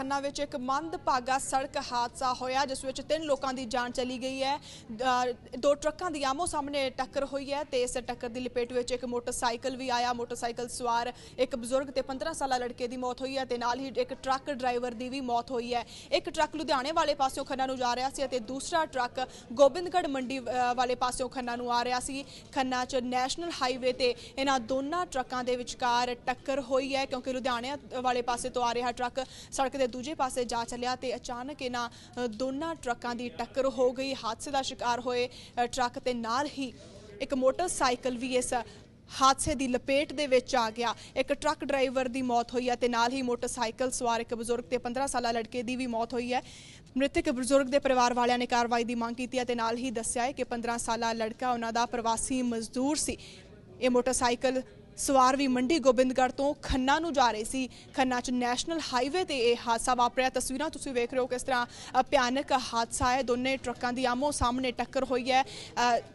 ਖੰਨਾ ਵਿੱਚ ਇੱਕ ਮੰਦਭਾਗਾ ਸੜਕ ਹਾਦਸਾ ਹੋਇਆ ਜਿਸ ਵਿੱਚ ਤਿੰਨ ਲੋਕਾਂ ਦੀ ਜਾਨ ਚਲੀ ਗਈ ਹੈ। ਅ, ਦੋ ਟਰੱਕਾਂ ਦੀ ਆਮੋ ਸਾਹਮਣੇ ਟੱਕਰ ਹੋਈ ਹੈ ਤੇ ਇਸ ਟੱਕਰ ਦੀ ਲਪੇਟ ਵਿੱਚ ਇੱਕ ਮੋਟਰਸਾਈਕਲ ਵੀ ਆਇਆ। ਮੋਟਰਸਾਈਕਲ ਸਵਾਰ ਇੱਕ ਬਜ਼ੁਰਗ ਤੇ 15 ਸਾਲਾ ਲੜਕੇ ਦੀ ਮੌਤ ਹੋਈ ਹੈ ਤੇ ਨਾਲ ਹੀ ਇੱਕ ਟਰੱਕ ਡਰਾਈਵਰ ਦੀ ਵੀ ਮੌਤ ਹੋਈ ਹੈ। ਇੱਕ ਟਰੱਕ ਲੁਧਿਆਣੇ ਵਾਲੇ ਪਾਸਿਓਂ ਖੰਨਾ ਨੂੰ ਜਾ ਰਿਹਾ ਸੀ ਅਤੇ ਦੂਸਰਾ ਟਰੱਕ ਗੋਬਿੰਦਗੜ੍ਹ ਮੰਡੀ ਅ, ਵਾਲੇ ਪਾਸਿਓਂ ਖੰਨਾ ਨੂੰ ਆ ਰਿਹਾ ਸੀ। ਖੰਨਾ 'ਚ ਨੈਸ਼ਨਲ ਹਾਈਵੇ ਤੇ ਇਹਨਾਂ ਦੋਨਾਂ ਟਰੱਕਾਂ ਦੇ ਵਿਚਕਾਰ ਟੱਕਰ ਹੋਈ ਹੈ ਕਿਉਂਕਿ ਲੁਧਿਆਣੇ ਵਾਲੇ ਪਾਸੇ ਤੋਂ ਆ ਰਿਹਾ ਟਰੱਕ ਸੜਕ ਦੇ ਦੂਜੇ ਪਾਸੇ ਜਾ ਚੱਲਿਆ ਤੇ ਅਚਾਨਕ ਇਹਨਾਂ ਦੋਨਾਂ ਟਰੱਕਾਂ ਦੀ ਟੱਕਰ ਹੋ ਗਈ। ਹਾਦਸੇ ਦਾ ਸ਼ਿਕਾਰ ਹੋਏ ਟਰੱਕ ਤੇ ਨਾਲ ਹੀ ਇੱਕ ਮੋਟਰਸਾਈਕਲ ਵੀ ਇਸ ਹਾਦਸੇ ਦੀ ਲਪੇਟ ਦੇ ਵਿੱਚ ਆ ਗਿਆ। ਇੱਕ ਟਰੱਕ ਡਰਾਈਵਰ ਦੀ ਮੌਤ ਹੋਈ ਹੈ ਤੇ ਨਾਲ ਹੀ ਮੋਟਰਸਾਈਕਲ ਸਵਾਰ ਇੱਕ ਬਜ਼ੁਰਗ ਤੇ 15 ਸਾਲਾ ਲੜਕੇ ਦੀ ਵੀ ਮੌਤ ਹੋਈ ਹੈ। ਮ੍ਰਿਤਕ ਬਜ਼ੁਰਗ ਦੇ ਪਰਿਵਾਰ ਵਾਲਿਆਂ ਨੇ ਕਾਰਵਾਈ ਦੀ ਮੰਗ ਕੀਤੀ ਹੈ ਤੇ ਨਾਲ ਹੀ ਦੱਸਿਆ ਹੈ ਕਿ 15 ਸਾਲਾ ਲੜਕਾ, ਉਹਨਾਂ ਦਾ ਪ੍ਰਵਾਸੀ ਮਜ਼ਦੂਰ ਸੀ। ਇਹ ਮੋਟਰਸਾਈਕਲ ਸਵਾਰ ਵੀ ਮੰਡੀ ਗੋਬਿੰਦਗੜ੍ਹ ਤੋਂ ਖੰਨਾ ਨੂੰ ਜਾ ਰਹੇ ਸੀ। ਖੰਨਾ 'ਚ ਨੈਸ਼ਨਲ ਹਾਈਵੇ ਤੇ ਇਹ ਹਾਦਸਾ ਵਾਪਰਿਆ। ਤਸਵੀਰਾਂ ਤੁਸੀਂ ਵੇਖ ਰਹੇ ਹੋ ਕਿਸ ਤਰ੍ਹਾਂ ਭਿਆਨਕ ਹਾਦਸਾ ਹੈ। ਦੋਨੇ ਟਰੱਕਾਂ ਦੀ ਆਮੋ ਸਾਹਮਣੇ ਟੱਕਰ ਹੋਈ ਹੈ।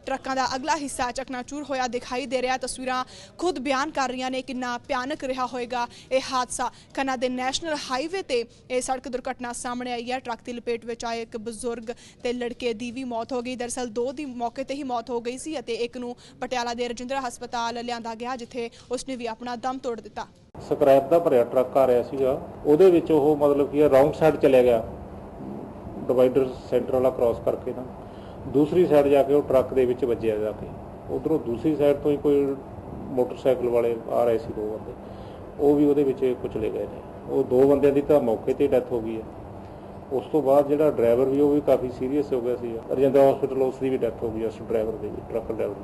ਟਰੱਕਾਂ ਦਾ ਅਗਲਾ ਹਿੱਸਾ ਚਕਨਾਚੂਰ ਹੋਇਆ ਦਿਖਾਈ ਦੇ ਰਿਹਾ। ਤਸਵੀਰਾਂ ਖੁਦ ਬਿਆਨ ਕਰ ਰਹੀਆਂ ਨੇ ਕਿੰਨਾ ਭਿਆਨਕ ਰਿਹਾ ਹੋਵੇਗਾ ਇਹ ਹਾਦਸਾ। ਖੰਨਾ ਦੇ ਨੈਸ਼ਨਲ ਹਾਈਵੇ ਤੇ ਇਹ ਸੜਕ ਦੁਰਘਟਨਾ ਸਾਹਮਣੇ ਆਈ ਹੈ। ਟਰੱਕ ਦੀ ਲਪੇਟ ਵਿੱਚ ਆਏ ਇੱਕ ਬਜ਼ੁਰਗ ਤੇ ਲੜਕੇ ਦੀ ਵੀ ਮੌਤ ਹੋ ਗਈ। ਦਰਸਲ ਦੋ ਦੀ ਮੌਕੇ ਤੇ ਹੀ ਮੌਤ ਹੋ ਗਈ ਸੀ ਅਤੇ ਇੱਕ ਨੂੰ ਪਟਿਆਲਾ ਦੇ ਰਜਿੰਦਰਾ ਹਸਪਤਾਲ ਲਿਆਂਦਾ ਗਿਆ, ਜਿੱਥੇ ਉਸਨੇ ਵੀ ਆਪਣਾ ਦਮ ਤੋੜ ਦਿੱਤਾ। ਸਕ੍ਰੈਪ ਦਾ ਭਰਿਆ ਟਰੱਕ ਆ ਰਿਹਾ ਸੀਗਾ। ਉਹਦੇ ਵਿੱਚ ਉਹ ਮਤਲਬ ਕਿ ਰੌਂਗ ਸਾਈਡ ਚਲੇ ਗਿਆ। ਡਿਵਾਈਡਰ ਸੈਂਟਰ ਵਾਲਾ ਕ੍ਰਾਸ ਕਰਕੇ ਨਾ। ਦੂਸਰੀ ਸਾਈਡ ਜਾ ਕੇ ਉਹ ਟਰੱਕ ਦੇ ਵਿੱਚ ਵੱਜਿਆ ਜਾ ਕੇ। ਉਧਰੋਂ ਦੂਸਰੀ ਸਾਈਡ ਤੋਂ ਹੀ ਕੋਈ ਮੋਟਰਸਾਈਕਲ ਵਾਲੇ ਆ ਰਹੇ ਸੀ ਦੋ ਬੰਦੇ। ਉਹ ਵੀ ਉਹਦੇ ਵਿੱਚ ਕੁਚਲੇ ਗਏ ਨੇ। ਉਹ ਦੋ ਬੰਦਿਆਂ ਦੀ ਤਾਂ ਮੌਕੇ ਤੇ ਡੈਥ ਹੋ ਗਈ ਹੈ। ਉਸ ਤੋਂ ਬਾਅਦ ਜਿਹੜਾ ਡਰਾਈਵਰ ਵੀ ਉਹ ਵੀ ਕਾਫੀ ਸੀਰੀਅਸ ਹੋ ਗਿਆ ਸੀ ਰਜਿੰਦਰਾ ਹਸਪੀਟਲ ਉਸ ਦੀ ਵੀ ਡੈਥ ਹੋ ਗਈ, ਉਸ ਡਰਾਈਵਰ ਦੀ ਟਰੱਕ ਡਰਾਈਵਰ ਦੀ